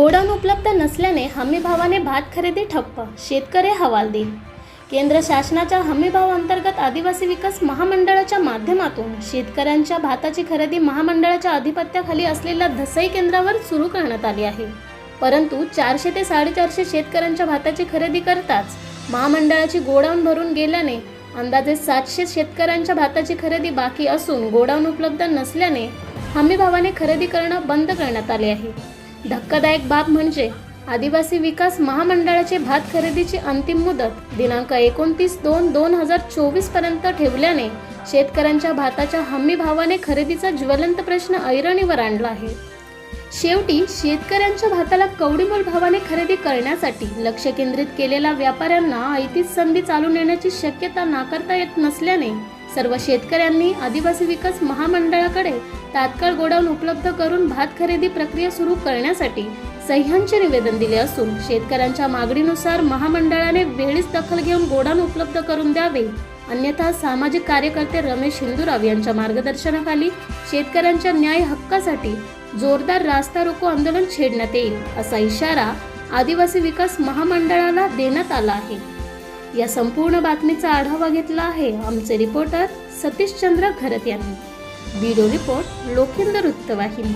Godown उपलब्ध नसल्याने हमीभावाने भात खरेदी ठप्प शेतकरी हवालदिल. केंद्र शासनाच्या हमीभाव अंतर्गत आदिवासी विकास महामंडळाच्या माध्यमातून शेतकऱ्यांच्या भाताची खरेदी महामंडळाच्या अधिपत्याखाली असलेल्या धसई केंद्रावर सुरू करण्यात आली आहे. परंतु चारशे ते साडेचारशे शेतकऱ्यांच्या भाताची खरेदी करताच महामंडळाची गोडाऊन भरून गेल्याने अंदाजे सातशे शेतकऱ्यांच्या भाताची खरेदी बाकी असून गोडाऊन उपलब्ध नसल्याने हमीभावाने खरेदी करणं बंद करण्यात आले आहे. धक्कादायक बाब म्हणजे आदिवासी विकास महामंडळाचे भात खरेदीची अंतिम मुदत दिनांक एकोणतीस दोन दोन हजार चोवीसपर्यंत ठेवल्याने शेतकऱ्यांच्या भाताच्या हमी भावाने खरेदीचा ज्वलंत प्रश्न ऐरणीवर आणला आहे. शेवटी शेतकऱ्यांच्या भाताला कवडीमोल भावाने खरेदी करण्यासाठी लक्ष केंद्रित केलेल्या व्यापाऱ्यांना ऐतीच संधी चालून येण्याची शक्यता नाकारता येत नसल्याने सर्व शेतकऱ्यांनी आदिवासी विकास महामंडळाकडे तात्काळ गोडाऊन उपलब्ध करून भात खरेदी प्रक्रिया सुरू करण्यासाठी सह्यांचे निवेदन दिले असून शेतकऱ्यांच्या मागणीनुसार महामंडळाने वेळीच दखल घेऊन गोडाऊन उपलब्ध करून द्यावे. अन्यथा सामाजिक कार्यकर्ते रमेश हिंदुराव यांच्या मार्गदर्शनाखाली शेतकऱ्यांच्या न्याय हक्कासाठी जोरदार रास्ता रोको आंदोलन छेडण्यात येईल असा इशारा आदिवासी विकास महामंडळाला देण्यात आला आहे. या संपूर्ण बातमीचा आढावा घेतला आहे आमचे रिपोर्टर सतीशचंद्र घरत यांनी. Bureau report Lakhindar উত্তবাহিনী